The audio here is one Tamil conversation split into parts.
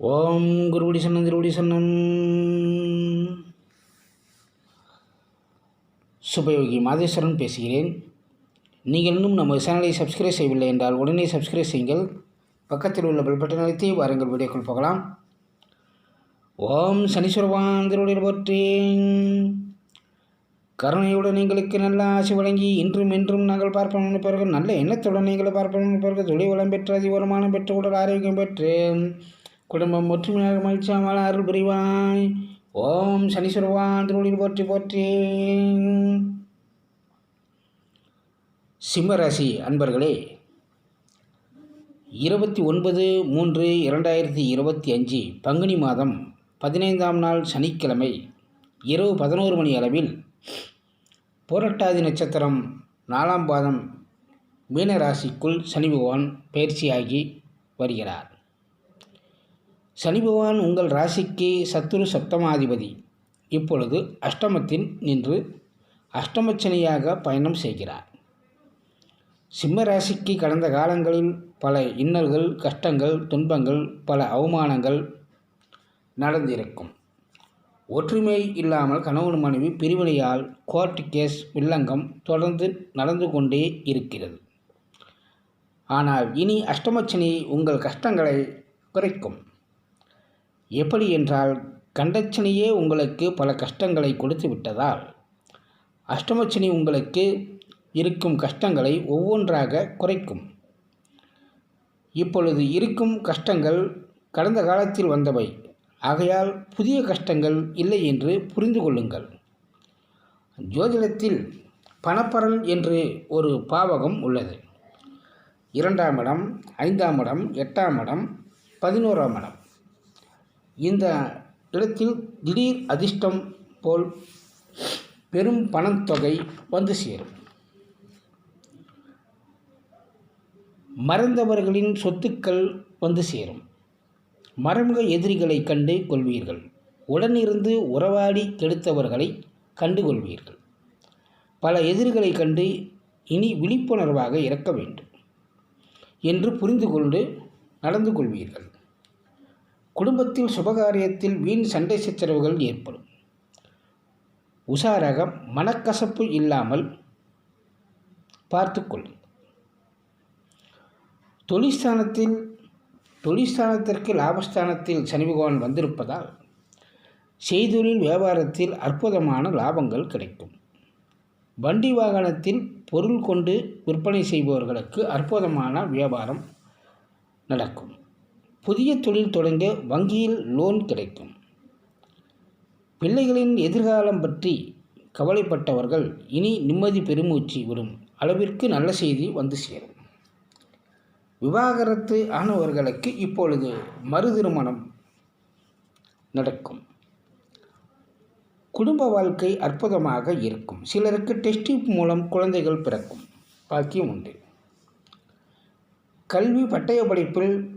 ஓம் குருவடி சன்னம் திருவடி சன்னம் சுபயோகி மாதேஸ்வரன் பேசுகிறேன். நீங்கள் இன்னும் நம்ம சேனலை சப்ஸ்கிரைப் செய்யவில்லை என்றால் உடனே சப்ஸ்கிரைப் செய்யுங்கள். பக்கத்தில் உள்ள பெல் பட்டன் அழுத்தி வாருங்கள் வீடியோக்குள் போகலாம். ஓம் சனீஸ்வரவான் திருவடியில் போற்றேன். கருணையுடன் எங்களுக்கு நல்ல ஆசை வழங்கி இன்றும் என்றும் நாங்கள் பார்ப்போம் நினைப்பார்கள் நல்ல எண்ணத்துடன் நீங்கள் பார்ப்போம் நினைப்பார்கள் தொழில் வளம் பெற்று அதிவரமானம் பெற்று உடல் ஆரோக்கியம் பெற்றேன். குடும்பம் ஒற்றுமையாக மகிழ்ச்சியாமல் அருள் புரிவாய். ஓம் சனீஸ்வரவான் திருவடியில் போற்றி போற்றி. சிம்மராசி அன்பர்களே இருபத்தி ஒன்பது மூன்று இரண்டாயிரத்தி இருபத்தி அஞ்சு பங்குனி மாதம் பதினைந்தாம் நாள் சனிக்கிழமை இரவு பதினோரு மணி அளவில் புரட்டாதி நட்சத்திரம் நாலாம் பாதம் மீனராசிக்குள் சனி பகவான் பயிற்சியாகி வருகிறார். சனி பகவான் உங்கள் ராசிக்கு சத்துரு சப்தமாதிபதி. இப்பொழுது அஷ்டமத்தில் நின்று அஷ்டமச்சனியாக பயணம் செய்கிறார். சிம்ம ராசிக்கு கடந்த காலங்களில் பல இன்னல்கள் கஷ்டங்கள் துன்பங்கள் பல அவமானங்கள் நடந்திருக்கும். ஒற்றுமை இல்லாமல் கணவன் மனைவி பிரிவினையால் கோர்ட் கேஸ் வில்லங்கம் தொடர்ந்து நடந்து கொண்டே இருக்கிறது. ஆனால் இனி அஷ்டமச்சனி உங்கள் கஷ்டங்களை குறைக்கும். எப்படி என்றால் கண்டச்சனியே உங்களுக்கு பல கஷ்டங்களை கொடுத்து விட்டதால். அஷ்டமச்சனி உங்களுக்கு இருக்கும் கஷ்டங்களை ஒவ்வொன்றாக குறைக்கும். இப்பொழுது இருக்கும் கஷ்டங்கள் கடந்த காலத்தில் வந்தவை. ஆகையால் புதிய கஷ்டங்கள் இல்லை என்று புரிந்து கொள்ளுங்கள். ஜோதிடத்தில் பணப்பரல் என்று ஒரு பாவகம் உள்ளது. இரண்டாம் இடம் ஐந்தாம் இடம் எட்டாம் இடம் பதினோராம் இடம். இந்த இடத்தில் திடீர் அதிர்ஷ்டம் போல் பெரும் பணத்தொகை வந்து சேரும். மறந்தவர்களின் சொத்துக்கள் வந்து சேரும். மறைமுக எதிரிகளை கண்டு கொள்வீர்கள். உடனிருந்து உறவாடி கெடுத்தவர்களை கண்டு கொள்வீர்கள். பல எதிரிகளை கண்டு இனி விழிப்புணர்வாக இருக்க வேண்டும். என்று புரிந்து கொண்டு நடந்து கொள்வீர்கள். குடும்பத்தில் சுபகாரியத்தில் வீண் சண்டை சச்சரவுகள் ஏற்படும். உஷாராக மனக்கசப்பு இல்லாமல் பார்த்துக்கொள்ளும் தொழிற்ஸ்தானத்தில் தொழிற்ஸ்தானத்திற்கு லாபஸ்தானத்தில் சனி பகவான் வந்திருப்பதால் செய்தொழில் வியாபாரத்தில் அற்புதமான லாபங்கள் கிடைக்கும். வண்டி வாகனத்தில் பொருள் கொண்டு விற்பனை செய்பவர்களுக்கு அற்புதமான வியாபாரம் நடக்கும். புதிய தொழில் தொடங்க வங்கியில் லோன் கிடைக்கும். பிள்ளைகளின் எதிர்காலம் பற்றி கவலைப்பட்டவர்கள் இனி நிம்மதி பெருமூச்சு விடும் அளவிற்கு நல்ல செய்தி வந்து சேரும். விவாகரத்து ஆனவர்களுக்கு இப்பொழுது மறு திருமணம் நடக்கும். குடும்ப வாழ்க்கை அற்புதமாக இருக்கும். சிலருக்கு டெஸ்ட் மூலம் குழந்தைகள் பிறக்கும். பாக்கியம் உண்டு. கல்வி பட்டய படிப்பில்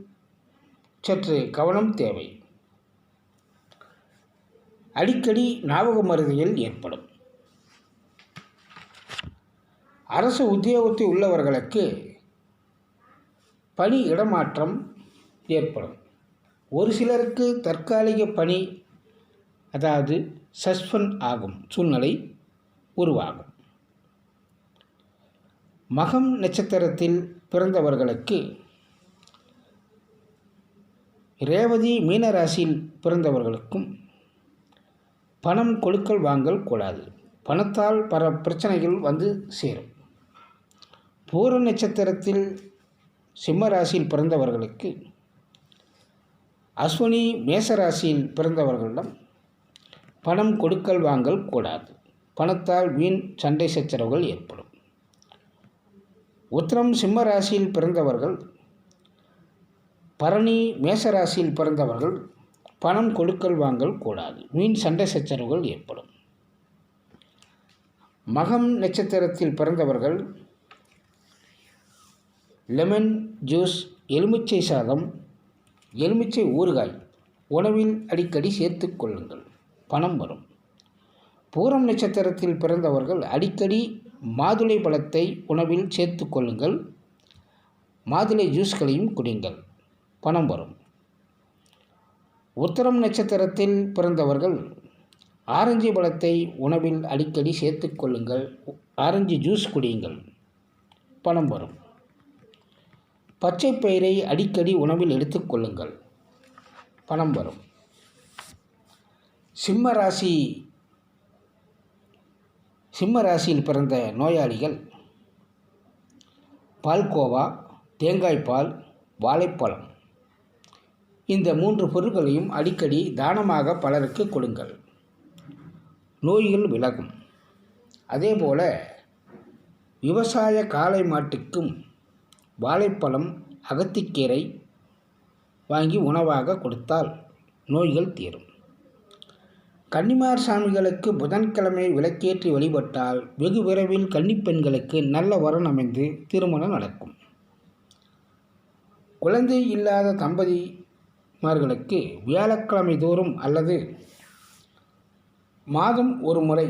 சற்று கவனம் தேவை. அடிக்கடி ஞாபக மருதியில் ஏற்படும். அரசு உத்தியோகத்தில் உள்ளவர்களுக்கு பணி இடமாற்றம் ஏற்படும். ஒரு சிலருக்கு தற்காலிக பணி அதாவது சஸ்பெண்ட் ஆகும் சூழ்நிலை உருவாகும். மகம் நட்சத்திரத்தில் பிறந்தவர்களுக்கு ரேவதி மீனராசியில் பிறந்தவர்களுக்கும் பணம் கொடுக்கல் வாங்கல் கூடாது. பணத்தால் பல பிரச்சனைகள் வந்து சேரும். பூர நட்சத்திரத்தில் சிம்ம ராசியில் பிறந்தவர்களுக்கு அஸ்வினி மேசராசியில் பிறந்தவர்களிடம் பணம் கொடுக்கல் வாங்கல் கூடாது. பணத்தால் வீண் சண்டை சச்சரவுகள் ஏற்படும். உத்திரம் சிம்ம ராசியில் பிறந்தவர்கள் பரணி மேசராசியில் பிறந்தவர்கள் பணம் கொடுக்கல் வாங்கல் கூடாது. வீண் சண்டை சச்சரவுகள் ஏற்படும். மகம் நட்சத்திரத்தில் பிறந்தவர்கள் லெமன் ஜூஸ் எலுமிச்சை சாதம் எலுமிச்சை ஊறுகாய் உணவில் அடிக்கடி சேர்த்து கொள்ளுங்கள். பணம் வரும். பூரம் நட்சத்திரத்தில் பிறந்தவர்கள் அடிக்கடி மாதுளை பழத்தை உணவில் சேர்த்து கொள்ளுங்கள். மாதுளை ஜூஸ்களையும் குடிங்கள். பணம் வரும். உத்தரம் நட்சத்திரத்தில் பிறந்தவர்கள் ஆரஞ்சு பழத்தை உணவில் அடிக்கடி சேர்த்துக்கொள்ளுங்கள் ஆரஞ்சு ஜூஸ் குடியுங்கள். பணம் வரும். பச்சை பயிரை அடிக்கடி உணவில் எடுத்துக்கொள்ளுங்கள் பணம் வரும். சிம்ம ராசி சிம்ம ராசியில் பிறந்த நோயாளிகள் பால்கோவா தேங்காய் பால் வாழைப்பழம். இந்த மூன்று பொருட்களையும் அடிக்கடி தானமாக பலருக்கு கொடுங்கள். நோய்கள் விலகும். அதேபோல விவசாய காளை மாட்டுக்கும் வாழைப்பழம் அகத்திக்கீரை வாங்கி உணவாக கொடுத்தால் நோய்கள் தீரும். கன்னிமார் சாமிகளுக்கு புதன்கிழமை விளக்கேற்றி வழிபட்டால் வெகு விரைவில் கன்னிப்பெண்களுக்கு நல்ல வரன் அமைந்து திருமணம் நடக்கும். குழந்தை இல்லாத தம்பதி மார்களுக்கு வியாழக்கிழமை தோறும் அல்லது மாதம் ஒரு முறை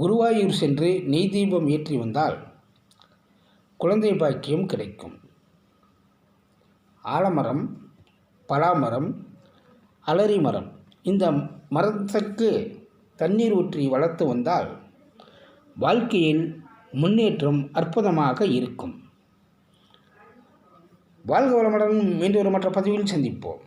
குருவாயூர் சென்று நெய் தீபம் ஏற்றி வந்தால் குழந்தை பாக்கியம் கிடைக்கும். ஆலமரம் பலாமரம் அலரி மரம் இந்த மரத்துக்கு தண்ணீர் ஊற்றி வளர்த்து வந்தால் வாழ்க்கையில் முன்னேற்றம் அற்புதமாக இருக்கும். வாழ்க வளமுடன் மீண்டும் ஒரு மற்ற பதிவில் சந்திப்போம்.